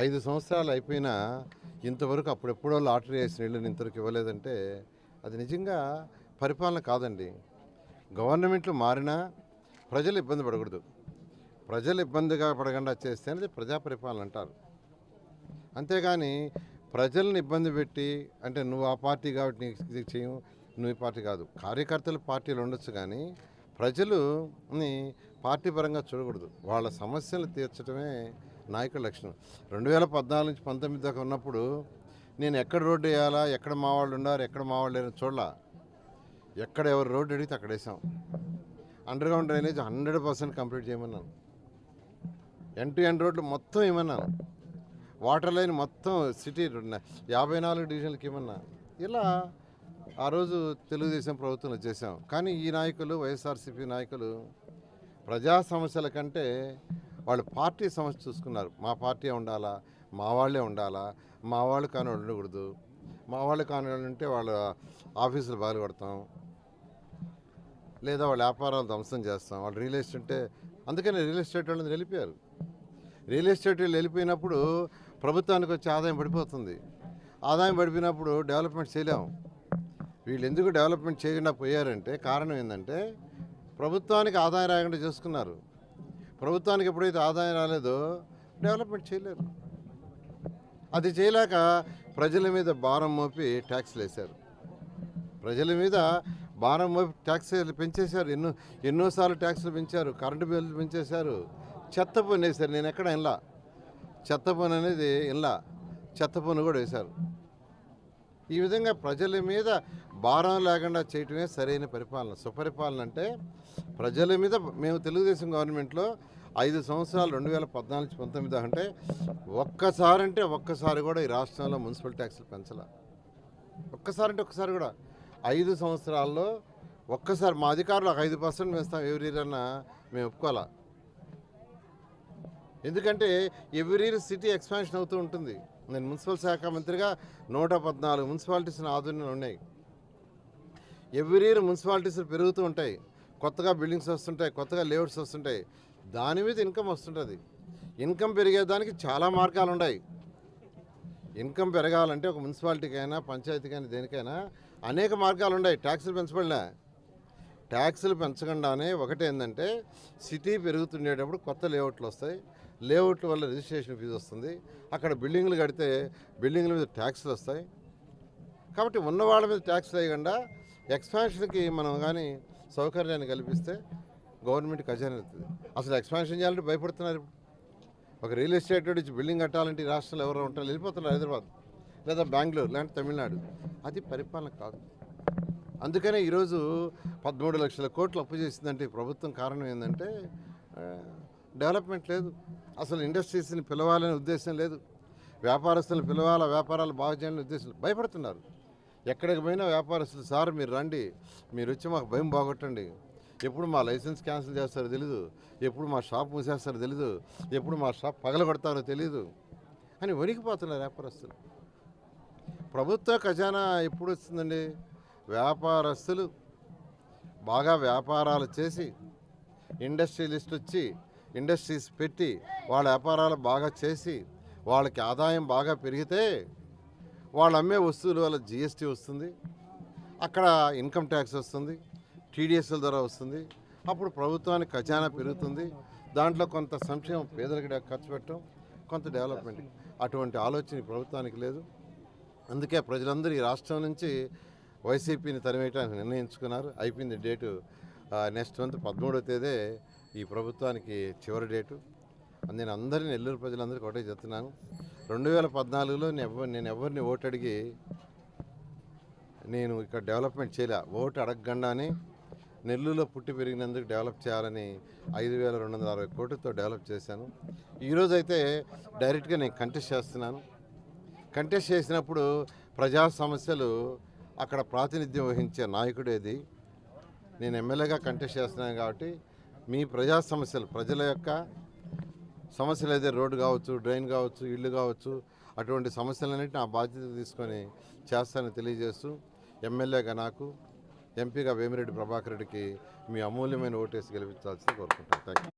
ఐదు సంవత్సరాలు అయిపోయినా ఇంతవరకు అప్పుడెప్పుడో లాటరీ వేసిన నీళ్ళని ఇంతవరకు ఇవ్వలేదంటే అది నిజంగా పరిపాలన కాదండి. గవర్నమెంట్లు మారినా ప్రజలు ఇబ్బంది పడకూడదు. ప్రజలు ఇబ్బందిగా పడకుండా చేస్తే అనేది ప్రజా పరిపాలన అంటారు. అంతేగాని ప్రజల్ని ఇబ్బంది పెట్టి అంటే నువ్వు ఆ పార్టీ కాబట్టి నీకు ఇది చేయము నువ్వు ఈ పార్టీ కాదు. కార్యకర్తలు పార్టీలు ఉండొచ్చు కానీ ప్రజలుని పార్టీ పరంగా చూడకూడదు. వాళ్ళ సమస్యలు తీర్చడమే నాయకుల లక్షణం. రెండు వేల పద్నాలుగు నుంచి పంతొమ్మిది దాకా ఉన్నప్పుడు నేను ఎక్కడ రోడ్డు వేయాలా ఎక్కడ మా వాళ్ళు ఉన్నారు ఎక్కడ మా వాళ్ళు లేరు చూడలా. ఎక్కడ ఎవరు రోడ్డు అడిగితే అక్కడ వేసాం. Under ground drainage hundred percent complete చేయమన్నాను. End to end రోడ్లు మొత్తం ఇవ్వన్నాను వాటర్ లైన్ మొత్తం సిటీ యాభై నాలుగు డివిజన్లకి ఏమన్నా ఇలా ఆ రోజు తెలుగుదేశం ప్రభుత్వం చేశాం. కానీ ఈ నాయకులు వైఎస్ఆర్సీపీ నాయకులు ప్రజా సమస్యల కంటే వాళ్ళు పార్టీ సమస్య చూసుకున్నారు. మా పార్టీ ఉండాలా? మా వాళ్ళే ఉండాలా? మా వాళ్ళు కానీ ఉండకూడదు. మా వాళ్ళు కానీ ఉంటే వాళ్ళ ఆఫీసులు బాగా కొడతాం లేదా వాళ్ళ వ్యాపారాలు ధ్వంసం చేస్తాం. వాళ్ళు రియల్ ఎస్టేట్ ఉంటే అందుకని రియల్ ఎస్టేట్ వాళ్ళని వెళ్ళిపోయారు రియల్ ఎస్టేట్ వాళ్ళు వెళ్ళిపోయినప్పుడు ప్రభుత్వానికి వచ్చే ఆదాయం పడిపోతుంది. ఆదాయం పడిపోయినప్పుడు డెవలప్మెంట్ చేయలేము వీళ్ళు ఎందుకు డెవలప్మెంట్ చేయకుండా పోయారంటే కారణం ఏంటంటే ప్రభుత్వానికి ఆదాయం రాకుండా చేసుకున్నారు. ప్రభుత్వానికి ఎప్పుడైతే ఆదాయం రాలేదో డెవలప్మెంట్ చేయలేరు. అది చేయలేక ప్రజల మీద భారం మోపి ట్యాక్స్లు వేశారు. ప్రజల మీద భారం మోపి ట్యాక్స్ పెంచేశారు. ఎన్నో ఎన్నోసార్లు ట్యాక్స్లు పెంచారు. కరెంటు బిల్లు పెంచేశారు. చెత్త పని వేశారు. నేను ఎక్కడ ఇన్లా చెత్త పని అనేది ఇన్లా చెత్త పన్ను కూడా వేశారు. ఈ విధంగా ప్రజల మీద భారం లేకుండా చేయటమే సరైన పరిపాలన. సుపరిపాలన అంటే ప్రజల మీద మేము తెలుగుదేశం గవర్నమెంట్లో ఐదు సంవత్సరాలు రెండు వేల పద్నాలుగు పంతొమ్మిది అంటే ఒక్కసారి అంటే ఒక్కసారి కూడా ఈ రాష్ట్రంలో మున్సిపల్ ట్యాక్సులు పెంచాల. ఒక్కసారి అంటే ఒక్కసారి కూడా. ఐదు సంవత్సరాల్లో ఒక్కసారి మా అధికారులు ఒక ఐదు పర్సెంట్ వేస్తాం ఎవరి మేము ఒప్పుకోవాలా? ఎందుకంటే ఎవ్రీ సిటీ ఎక్స్పాన్షన్ అవుతూ ఉంటుంది. నేను మున్సిపల్ శాఖ మంత్రిగా నూట పద్నాలుగు మున్సిపాలిటీస్ నా ఉన్నాయి. ఎవ్రీ ఇయర్ మున్సిపాలిటీస్ పెరుగుతూ ఉంటాయి. కొత్తగా బిల్డింగ్స్ వస్తుంటాయి కొత్తగా లేఅవుట్స్ వస్తుంటాయి. దాని మీద ఇన్కమ్ వస్తుంటుంది. ఇన్కమ్ పెరిగేదానికి చాలా మార్గాలు ఉన్నాయి. ఇన్కమ్ పెరగాలంటే ఒక మున్సిపాలిటీకైనా పంచాయతీకైనా దేనికైనా అనేక మార్గాలు ఉన్నాయి. ట్యాక్సులు పెంచబడినా. ట్యాక్సులు పెంచకుండానే ఒకటి ఏంటంటే సిటీ పెరుగుతుండేటప్పుడు కొత్త లేఅవుట్లు వస్తాయి. లేఅవుట్ల వల్ల రిజిస్ట్రేషన్ ఫీజు వస్తుంది. అక్కడ బిల్డింగ్లు కడితే బిల్డింగ్ల మీద ట్యాక్స్లు వస్తాయి. కాబట్టి ఉన్న వాళ్ళ మీద ట్యాక్స్ వేయకుండా ఎక్స్పాన్షన్కి మనం కానీ సౌకర్యాన్ని కల్పిస్తే గవర్నమెంట్ ఖజానా అవుతుంది అసలు ఎక్స్పాన్షన్ చేయాలంటే భయపడుతున్నారు ఇప్పుడు. ఒక రియల్ ఎస్టేట్ నుంచి బిల్డింగ్ కట్టాలంటే రాష్ట్రాలు రాష్ట్రంలో ఉంటారు వెళ్ళిపోతున్నారు హైదరాబాద్ లేదా బెంగళూరు లేదంటే తమిళనాడు. అది పరిపాలన కాదు. అందుకనే ఈరోజు పదమూడు లక్షల కోట్లు అప్పు చేసిందంటే ప్రభుత్వం కారణం ఏంటంటే డెవలప్మెంట్ లేదు. అసలు ఇండస్ట్రీస్ని పిలవాలనే ఉద్దేశం లేదు. వ్యాపారస్తులను పిలవాలా? వ్యాపారాలు బాగు చేయాలనే ఉద్దేశం భయపడుతున్నారు. ఎక్కడికి పోయినా వ్యాపారస్తులు సార్ మీరు రండి. మీరు వచ్చి మాకు భయం బాగొట్టండి. ఎప్పుడు మా లైసెన్స్ క్యాన్సిల్ చేస్తారో తెలీదు. ఎప్పుడు మా షాప్ మూసేస్తారో తెలీదు. ఎప్పుడు మా షాప్ పగలగొడతారో తెలీదు. అని వణికిపోతున్నారు వ్యాపారస్తులు. ప్రభుత్వ ఖజానా ఎప్పుడు వస్తుందండి వ్యాపారస్తులు బాగా వ్యాపారాలు చేసి ఇండస్ట్రియలిస్ట్ వచ్చి ఇండస్ట్రీస్ పెట్టి వాళ్ళ వ్యాపారాలు బాగా చేసి వాళ్ళకి ఆదాయం బాగా పెరిగితే వాళ్ళు అమ్మే వస్తువుల వల్ల జిఎస్టీ వస్తుంది. అక్కడ ఇన్కమ్ ట్యాక్స్ వస్తుంది. టీడీఎస్ల ద్వారా వస్తుంది. అప్పుడు ప్రభుత్వానికి ఖజానా పెరుగుతుంది. దాంట్లో కొంత సంక్షేమం పేదలకు ఖర్చు పెట్టడం కొంత డెవలప్మెంట్ అటువంటి ఆలోచన ప్రభుత్వానికి లేదు. అందుకే ప్రజలందరూ ఈ రాష్ట్రం నుంచి వైసీపీని తరిమేయడానికి నిర్ణయించుకున్నారు. అయిపోయింది డేటు. నెక్స్ట్ మంత్ పదమూడవ తేదీ ఈ ప్రభుత్వానికి చివరి డేటు. నేను అందరినీ నెల్లూరు ప్రజలందరికీ ఒకటే చెప్తున్నాను. రెండు వేల పద్నాలుగులో నేను నేను ఎవరిని ఓటు అడిగి నేను ఇక్కడ డెవలప్మెంట్ చేయలే. ఓటు అడగకుండానే నెల్లూరులో పుట్టి పెరిగినందుకు డెవలప్ చేయాలని ఐదు వేల రెండు వందల అరవై కోట్లతో డెవలప్ చేశాను. ఈరోజు అయితే డైరెక్ట్గా నేను కంటెస్ట్ చేస్తున్నాను. కంటెస్ట్ చేసినప్పుడు ప్రజా సమస్యలు అక్కడ ప్రాతినిధ్యం వహించే నాయకుడేది. నేను ఎమ్మెల్యేగా కంటెస్ట్ చేస్తున్నాను కాబట్టి మీ ప్రజా సమస్యలు ప్రజల యొక్క సమస్యలు అయితే రోడ్డు కావచ్చు డ్రైన్ కావచ్చు ఇల్లు కావచ్చు అటువంటి సమస్యలన్నింటినీ నా బాధ్యత తీసుకొని చేస్తానని తెలియజేస్తూ ఎమ్మెల్యేగా నాకు ఎంపీగా వేమిరెడ్డి ప్రభాకర్ రెడ్డికి మీ అమూల్యమైన ఓటేసి గెలిపించాల్సింది కోరుకుంటాను థ్యాంక్ యూ